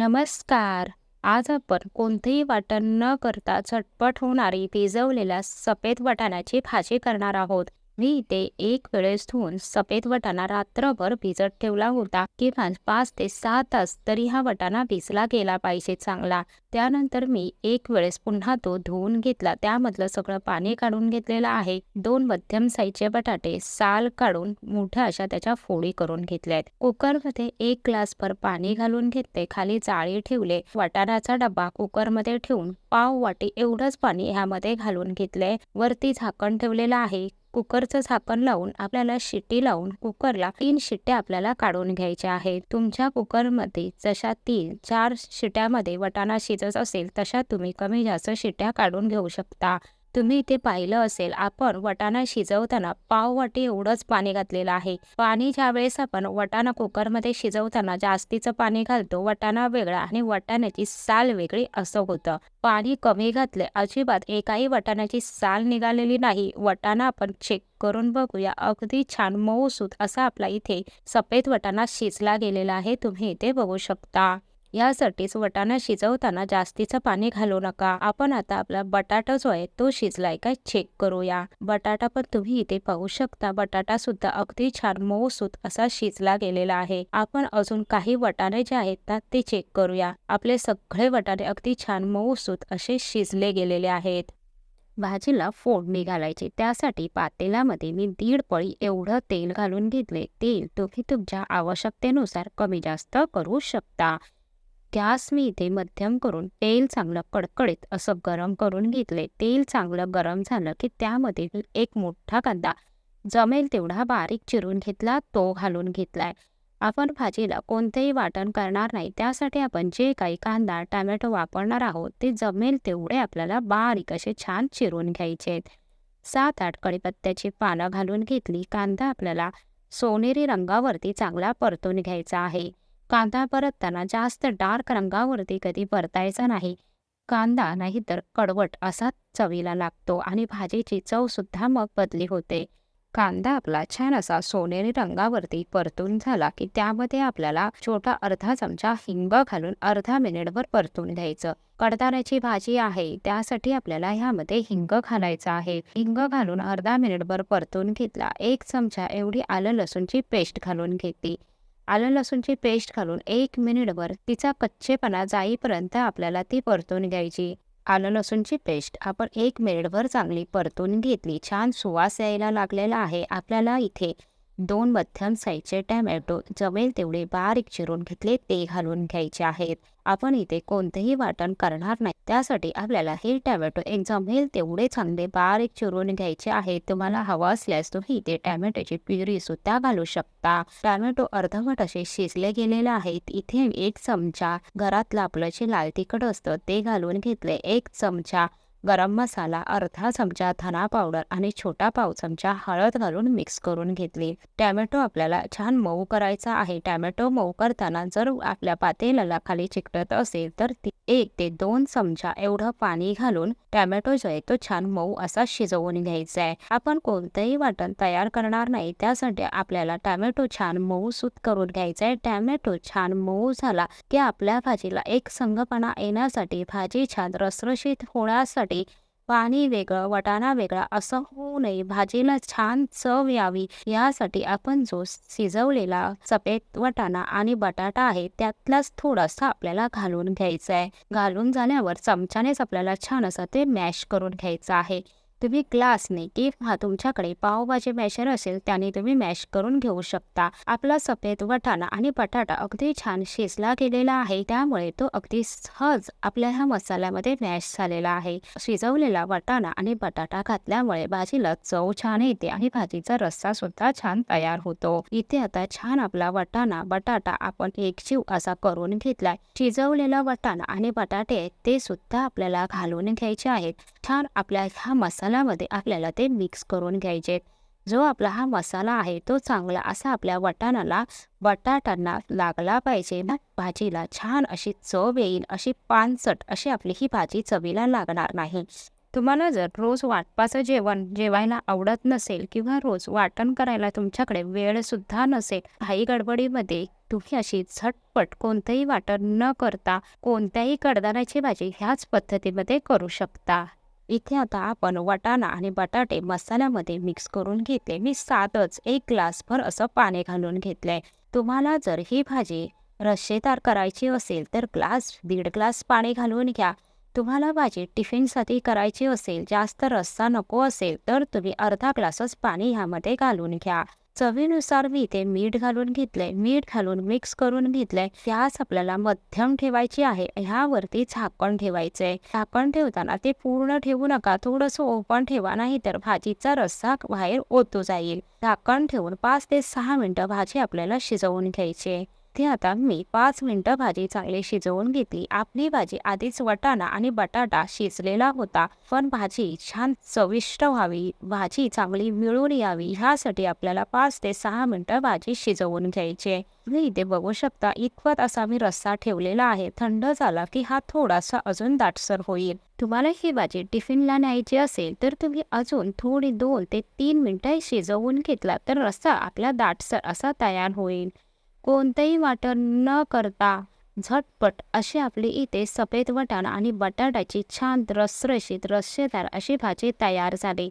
नमस्कार. आज आपण कोणतेही वाटण न करता झटपट होणारी भिजवलेल्या सफेद वाटाण्याची भाजी करणार आहोत. मी इथे एक वेळेस धुवून सफेद वटाणा रात्रभर भिजत ठेवला होता. किमान पाच ते सहा तास तरी हा वटाणा भिजला गेला पाहिजे चांगला. त्यानंतर मी एक वेळेस पुन्हा तो धुवून घेतला. त्यामधलं सगळं पाणी काढून घेतलेलं आहे. दोन मध्यम साईजचे बटाटे साल काढून मोठ्या अशा त्याच्या फोडी करून घेतल्यात. कुकरमध्ये एक ग्लास भर पाणी घालून घेतले. खाली जाळी ठेवले. वाटाणाचा डब्बा कुकरमध्ये ठेवून पाव वाटी एवढंच पाणी ह्यामध्ये घालून घेतलंय वरती झाकण ठेवलेलं आहे. कुकरचं झाकण लावून आपल्याला शिट्टी लावून कुकरला तीन शिट्ट्या आपल्याला काढून घ्यायच्या आहेत. तुमच्या कुकरमध्ये जशा तीन चार शिट्ट्यामध्ये वटाणा शिजत असेल तशा तुम्ही कमी जास्त शिट्ट्या काढून घेऊ शकता. तुम्ही इथे पाहिलं असेल आपण वटाणा शिजवताना पाव वाटी एवढंच पाणी घातलेलं आहे. पाणी ज्या वेळेस आपण वटाणा कुकरमध्ये शिजवताना जास्तीचं पाणी घालतो वटाणा वेगळा आणि वटाण्याची साल वेगळी असं होतं. पाणी कमी घातले अजिबात एकाही वटाण्याची साल निघालेली नाही. वटाणा आपण चेक करून बघूया. अगदी छान मऊसूत असा आपला इथे सफेद वटाणा शिजला गेलेला आहे. तुम्ही इथे बघू शकता. यासाठीच वटाणा शिजवताना जास्तीचं पाणी घालू नका. आपण आता आपला बटाटा जो आहे तो शिजलाय काय चेक करूया. बटाटा पण तुम्ही इथे पाहू शकता. बटाटा सुद्धा अगदी छान मऊसूत असा शिजला गेलेला आहे. आपण अजून काही वटाणे जे आहेत ना ते चेक करूया. आपले सगळे वटाणे अगदी छान मऊसूत असे शिजले गेलेले आहेत. भाजीला फोडणी घालायची त्यासाठी पातेल्यामध्ये मी दीड पळी एवढं तेल घालून घेतले. तेल तुम्ही तुमच्या आवश्यकतेनुसार कमी जास्त करू शकता. गॅस मी इथे मध्यम करून तेल चांगलं कडकडीत असं गरम करून घेतले. तेल चांगलं गरम झालं की त्यामध्ये एक मोठा कांदा जमेल तेवढा बारीक चिरून घेतला तो घालून घेतलाय. आपण भाजीला कोणतेही वाटण करणार नाही. त्यासाठी आपण जे काही कांदा टॅमॅटो वापरणार आहोत ते जमेल तेवढे आपल्याला बारीक असे छान चिरून घ्यायचे आहेत. सात आठ कडीपत्त्याची पानं घालून घेतली. कांदा आपल्याला सोनेरी रंगावरती चांगला परतून घ्यायचा आहे. कांदा परतताना जास्त डार्क रंगावरती कधी परतायचा नाही. कांदा नाहीतर कडवट असा चवीला लागतो आणि भाजीची चव सुद्धा मग बदली होते. कांदा आपला छान असा सोनेरी रंगावरती परतून झाला की त्यामध्ये आपल्याला छोटा अर्धा चमचा हिंग घालून अर्धा मिनिटभर परतून घ्यायचं. कडदाण्याची भाजी आहे त्यासाठी आपल्याला ह्यामध्ये हिंग घालायचं आहे. हिंग घालून अर्धा मिनिटभर परतून घेतला. एक चमचा एवढी आलं लसूणची पेस्ट घालून घेतली. आलं लसूणची पेस्ट घालून एक मिनिटभर तिचा कच्चेपणा जाईपर्यंत आपल्याला ती परतून घ्यायची आलं लसूणची पेस्ट आपण एक मिनिटभर चांगली परतून घेतली. छान सुवास यायला लागलेला आहे. आपल्याला इथे दोन मध्यम साईजचे टॅमॅटो जमेल तेवढे बारीक चिरून घेतले ते घालून घ्यायचे आहेत. आपण इथे कोणतेही वाटण करणार नाही. त्यासाठी आपल्याला हे टॅमॅटो एक जमेल तेवढे चांगले बारीक चिरून घ्यायचे आहेत. तुम्हाला हवं असल्यास तुम्ही इथे टॅमॅटोची प्युरी सुद्धा घालू शकता. टॅमॅटो अर्धवट असे शिजले गेलेले आहेत. इथे एक चमचा घरातलं आपलं जे लाल तिखट असतं ते घालून घेतले एक चमचा. गरम मसाला अर्धा चमचा धना पावडर आणि छोटा पाव चमचा हळद घालून मिक्स करून घेतली. टॅमॅटो आपल्याला छान मऊ करायचा आहे. टॅमॅटो मऊ करताना जर आपल्या पातेल्याला खाली चिकटत असेल तर एक ते दोन चमचा एवढं पाणी घालून टॅमॅटो जो आहे तो छान मऊ असा शिजवून घ्यायचा आहे. आपण कोणतंही वाटण तयार करणार नाही. त्यासाठी आपल्याला टॅमॅटो छान मऊ सूत करून घ्यायचा आहे. टॅमॅटो छान मऊ झाला की आपल्या भाजीला एक संगपणा येण्यासाठी भाजी छान रसरशीत होण्यासाठी पाणी वेगळं वटाणा वेगळा असं होऊ नये. भाजीला छान चव यावी. यासाठी आपण जो शिजवलेला सफेद वटाणा आणि बटाटा आहे त्यातलाच थोडासा आपल्याला घालून घ्यायचा आहे. घालून झाल्यावर चमच्यानेच आपल्याला छान असं ते मॅश करून घ्यायचं आहे. तुम्ही ग्लासने किंवा तुमच्याकडे पावभाजी मॅशर असेल त्याने तुम्ही मॅश करून घेऊ शकता. आपला सफेद वटाणा आणि बटाटा अगदी छान शिजला गेलेला आहे त्यामुळे तो अगदी सहज आपल्या ह्या मसाल्यामध्ये मॅश झालेला आहे. शिजवलेला वटाणा आणि बटाटा घातल्यामुळे भाजीला चव छान येते आणि भाजीचा रस्सा सुद्धा छान तयार होतो. इथे आता छान आपला वटाणा बटाटा आपण एक जीव असा करून घेतलाय. शिजवलेला वटाणा आणि बटाटे ते सुद्धा आपल्याला घालून घ्यायचे आहेत. छान आपल्या ह्या मसाल्यामध्ये आपल्याला ते मिक्स करून घ्यायचे. जो आपला हा मसाला आहे तो चांगला असा आपल्या वटाणाला बटाट्यांना लागला पाहिजे. भाजीला छान अशी चव येईल अशी पानसट अशी आपली ही भाजी चवीला लागणार नाही. तुम्हाला जर रोज वाटपाचं जेवण जेवायला आवडत नसेल किंवा रोज वाटण करायला तुमच्याकडे वेळ सुद्धा नसेल काही गडबडीमध्ये तुम्ही अशी झटपट कोणतंही वाटण न करता कोणत्याही कडधान्याची भाजी ह्याच पद्धतीमध्ये करू शकता. इथे आता आपण वाटाणा आणि बटाटे मसाल्यामध्ये मिक्स करून घेतले. मी सातच एक ग्लासभर असं पाणी घालून घेतलंय. तुम्हाला जर ही भाजी रस्सेदार करायची असेल तर ग्लास दीड ग्लास पाणी घालून घ्या. तुम्हाला भाजी टिफिनसाठी करायची असेल जास्त रस्सा नको असेल तर तुम्ही अर्धा ग्लासच पाणी ह्यामध्ये घालून घ्या. चवीनुसार मी इथे मीठ घालून घेतलंय मीठ घालून मिक्स करून घेतलंय. गॅस आपल्याला मध्यम ठेवायची आहे. ह्यावरती झाकण ठेवायचं आहे झाकण ठेवताना ते पूर्ण ठेवू नका. थोडंसं ओपन ठेवा नाही तर भाजीचा रस्सा बाहेर ओतू जाईल. झाकण ठेवून पाच ते सहा मिनिटं भाजी आपल्याला शिजवून घ्यायची इथे आता मी पाच मिनिटं भाजी चांगली शिजवून घेतली. आपली भाजी आधीच वटाणा आणि बटाटा शिजलेला होता. पण भाजी छान चविष्ट व्हावी भाजी चांगली मिळून यावी ह्यासाठी आपल्याला पाच ते सहा मिनटं भाजी शिजवून घ्यायची तुम्ही इथे बघू शकता इतपत असा मी रस्सा ठेवलेला आहे. थंड झाला की हा थोडासा अजून दाटसर होईल. तुम्हाला ही भाजी टिफिनला न्यायची असेल तर तुम्ही अजून थोडी दोन ते तीन मिनिटं शिजवून घेतला तर रस्सा आपला दाटसर असा तयार होईल. कोणतंही वाटण न करता झटपट अशी आपली इथे सफेद वटाणा आणि बटाट्याची छान रसरशीत रस्सेदार अशी भाजी तयार झाली.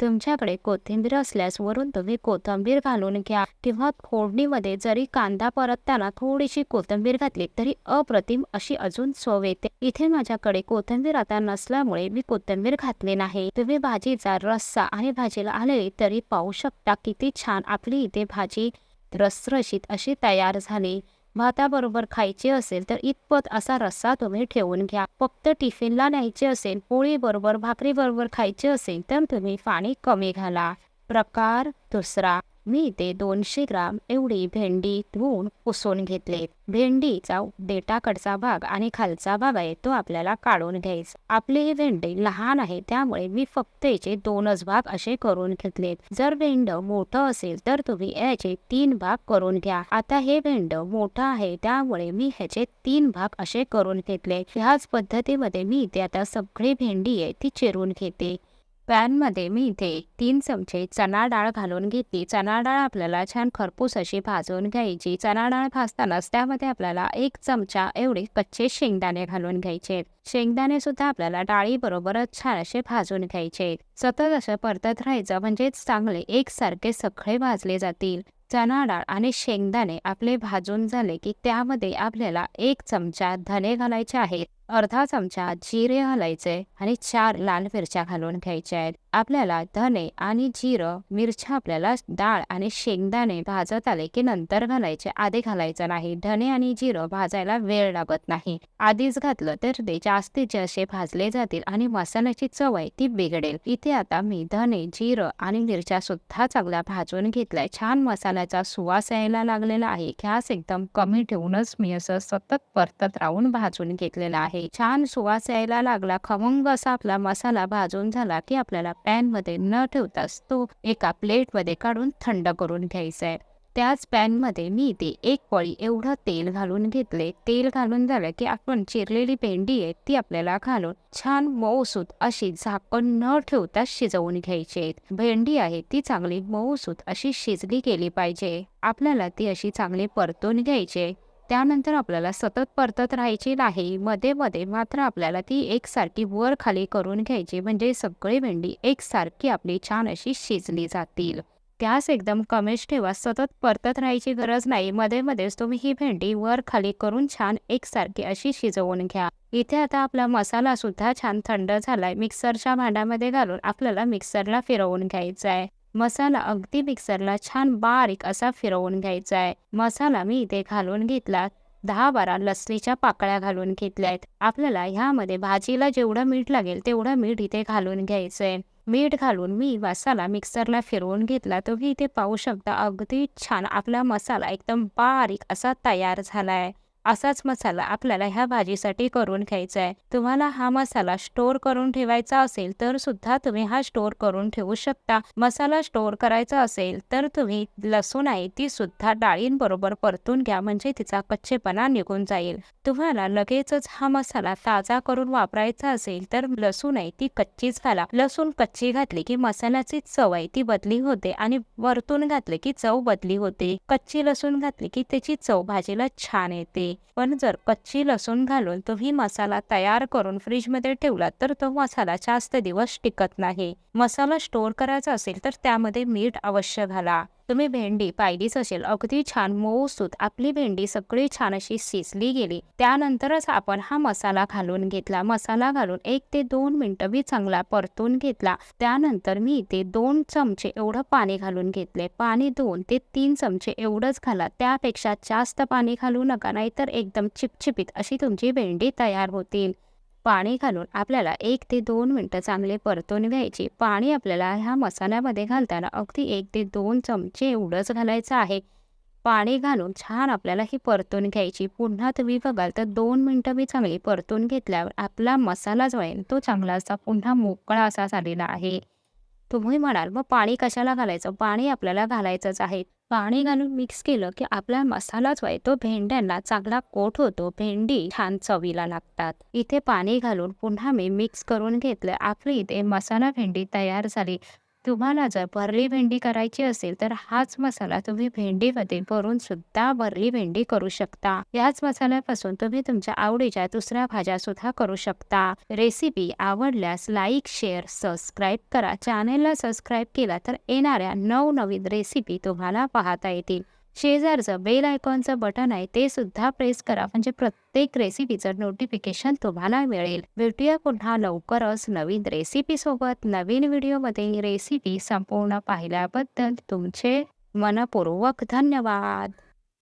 तुमच्याकडे कोथिंबीर असल्यास वरून तुम्ही कोथिंबीर घालून घ्या किंवा फोडणीमध्ये जरी कांदा परतताना थोडीशी कोथिंबीर घातली तरी अप्रतिम अशी अजून चव येते. इथे माझ्याकडे कोथिंबीर आता नसल्यामुळे मी कोथिंबीर घातली नाही. तुम्ही भाजीचा रस्सा आणि भाजीला आलेली तरी पाहू शकता किती छान आपली इथे भाजी रसरशीत अशी तयार झाली. भाताबरोबर खायचे असेल तर इतपत असा रस्सा तुम्ही ठेवून घ्या. फक्त टिफिनला न्यायचे असेल पोळीबरोबर भाकरीबरोबर भाकरी बरोबर खायचे असेल तर तुम्ही पाणी कमी घाला. प्रकार दुसरा. मी ते दोनशे ग्राम एवढी भेंडी धुवून पुसून घेतले. भेंडीचा देटाकडचा भाग आणि खालचा भाग आहे तो आपल्याला काढून घ्यायचा. आपली ही भेंडी लहान आहे त्यामुळे मी फक्त याचे दोनच भाग असे करून घेतलेत जर भेंड मोठं असेल तर तुम्ही याचे तीन भाग करून घ्या. आता हे भेंड मोठं आहे त्यामुळे मी ह्याचे तीन भाग असे करून घेतले. ह्याच पद्धतीमध्ये मी ते आता सगळी भेंडी आहे ती चिरून घेते. पॅनमध्ये मी इथे तीन चमचे चणा डाळ घालून घेतली. चणा डाळ आपल्याला छान खरपूस अशी भाजून घ्यायची. चणा डाळ भाजतानाच त्यामध्ये आपल्याला एक चमचा एवढे कच्चे शेंगदाणे घालून घ्यायचे. शेंगदाणे सुद्धा आपल्याला डाळी बरोबरच छान असे भाजून घ्यायचे. सतत असं परतत राहायचं म्हणजेच चांगले एकसारखे सगळे भाजले जातील. चणा डाळ आणि शेंगदाणे आपले भाजून झाले की त्यामध्ये आपल्याला एक चमचा धने घालायचे आहेत. अर्धा चमचा जिरे घालायचे आणि चार लाल मिरच्या घालून घ्यायच्या आहेत. आपल्याला धने आणि जिरं मिरच्या आपल्याला डाळ आणि शेंगदाणे भाजत आले की नंतर घालायचे. आधी घालायचं नाही. धने आणि जिरं भाजायला वेळ लागत नाही. आधीच घातलं तर ते जास्तीत जास्त भाजले जातील आणि मसाल्याची चव आहे ती बिघडेल. इथे आता मी धने जिरं आणि मिरच्या सुद्धा चांगल्या भाजून घेतलाय. छान मसाल्याचा सुवास यायला लागलेला आहे. गॅस एकदम कमी ठेवूनच मी असं सतत परतत राहून भाजून घेतलेला आहे. छान सुवास यायला लागला. खमंग असा आपला मसाला भाजून झाला की आपल्याला पॅनमध्ये न ठेवताच तो एका प्लेटमध्ये काढून थंड करून घ्यायचा आहे त्याच पॅनमध्ये मी इथे एक पळी एवढं तेल घालून घेतले. तेल घालून झालं की आपण चिरलेली भेंडी आहे ती आपल्याला घालून छान मऊसूत अशी झाकण न ठेवता शिजवून घ्यायची भेंडी आहे ती चांगली मऊसूत अशी शिजली गेली पाहिजे. आपल्याला ती अशी चांगली परतून घ्यायची त्यानंतर आपल्याला सतत परतत राहायची नाही. मध्ये मध्ये मात्र आपल्याला ती एकसारखी वर खाली करून घ्यायची. म्हणजे सगळी भेंडी एकसारखी आपली छान अशी शिजली जातील. त्यास एकदम कमीच ठेवा. सतत परतत राहायची गरज नाही. मध्ये मध्येच तुम्ही ही भेंडी वर खाली करून छान एकसारखी अशी शिजवून घ्या. इथे आता आपला मसाला सुद्धा छान थंड झालाय. मिक्सरच्या भांड्यामध्ये घालून आपल्याला मिक्सरला फिरवून घ्यायचा आहे मसाला अगदी मिक्सरला छान बारीक असा फिरवून घ्यायचा आहे. मसाला मी इथे घालून घेतला. दहा बारा लसणीच्या पाकळ्या घालून घेतल्या आहेत. आपल्याला ह्यामध्ये भाजीला जेवढं मीठ लागेल तेवढं मीठ इथे घालून घ्यायचं आहे. मीठ घालून मी मसाला मिक्सरला फिरवून घेतला. तुम्ही इथे पाहू शकता अगदी छान आपला मसाला एकदम बारीक असा तयार झाला आहे. असाच मसाला आपल्याला ह्या भाजीसाठी करून घ्यायचा आहे. तुम्हाला हा मसाला स्टोर करून ठेवायचा असेल तर सुद्धा तुम्ही हा स्टोर करून ठेवू शकता. मसाला स्टोर करायचा असेल तर तुम्ही लसूण आहे ती सुद्धा डाळींबरोबर परतून घ्या म्हणजे तिचा कच्चेपणा निघून जाईल. तुम्हाला लगेचच हा मसाला ताजा करून वापरायचा असेल तर लसूण आहे ती कच्चीच घाला. लसूण कच्ची घातली की मसाल्याची चव आहे ती बदली होते आणि वरतून घातले की चव बदली होते. कच्ची लसूण घातली की त्याची चव भाजीला छान येते. पण जर कच्ची लसूण घालून तुम्ही मसाला तयार करून फ्रीजमध्ये ठेवला तर तो मसाला जास्त दिवस टिकत नाही. मसाला स्टोर करायचा असेल तर त्यामध्ये मीठ अवश्य घाला. तुम्ही भेंडी पाहिलीच असेल. अगदी छान मऊसूत आपली भेंडी सगळी छान अशी शिजली गेली. त्यानंतरच आपण हा मसाला घालून घेतला. मसाला घालून एक ते दोन मिनटं मी चांगला परतून घेतला. त्यानंतर मी इथे दोन चमचे एवढं पाणी घालून घेतले. पाणी दोन ते तीन चमचे एवढंच घाला. त्यापेक्षा जास्त पाणी घालू नका नाहीतर एकदम चिपचिपीत अशी तुमची भेंडी तयार होतील. पाणी घालून आपल्याला एक ते दोन मिनटं चांगले परतून घ्यायचे. पाणी आपल्याला ह्या मसाल्यामध्ये घालताना अगदी एक ते दोन चमचे एवढंच घालायचं आहे. पाणी घालून छान आपल्याला ही परतून घ्यायची. पुन्हा तुम्ही बघाल तर दोन मिनटं मी चांगली परतून घेतल्यावर आपला मसाला जो आहे तो चांगला असा पुन्हा मोकळा असा झालेला आहे. तुम्ही म्हणाल मग पाणी कशाला घालायचं? पाणी आपल्याला घालायचंच आहे. पाणी घालून मिक्स केलं की आपला मसालाच व्हाय तो भेंड्यांना चांगला कोट होतो. भेंडी छान चवीला लागतात. इथे पाणी घालून पुन्हा मी मिक्स करून घेतलं. आपली इथे मसाला भेंडी तयार झाली. तुम्हाला जर भरली भेंडी करायची असेल तर हाच मसाला तुम्ही भेंडीमध्ये भरून सुद्धा भरली भेंडी करू शकता. याच मसाल्यापासून तुम्ही तुमच्या आवडीच्या दुसऱ्या भाज्या सुद्धा करू शकता. रेसिपी आवडल्यास लाईक शेअर सबस्क्राईब करा. चॅनेलला सबस्क्राईब केला तर येणाऱ्या नवनवीन रेसिपी तुम्हाला पाहता येतील. शेजारचं बेल आयकॉनचं बटन आहे ते सुद्धा प्रेस करा. म्हणजे प्रत्येक रेसिपीचं नोटिफिकेशन तुम्हाला मिळेल. भेटूया पुन्हा लवकरच नवीन रेसिपी सोबत. नवीन व्हिडिओमध्ये रेसिपी संपूर्ण पाहिल्याबद्दल तुमचे मनपूर्वक धन्यवाद.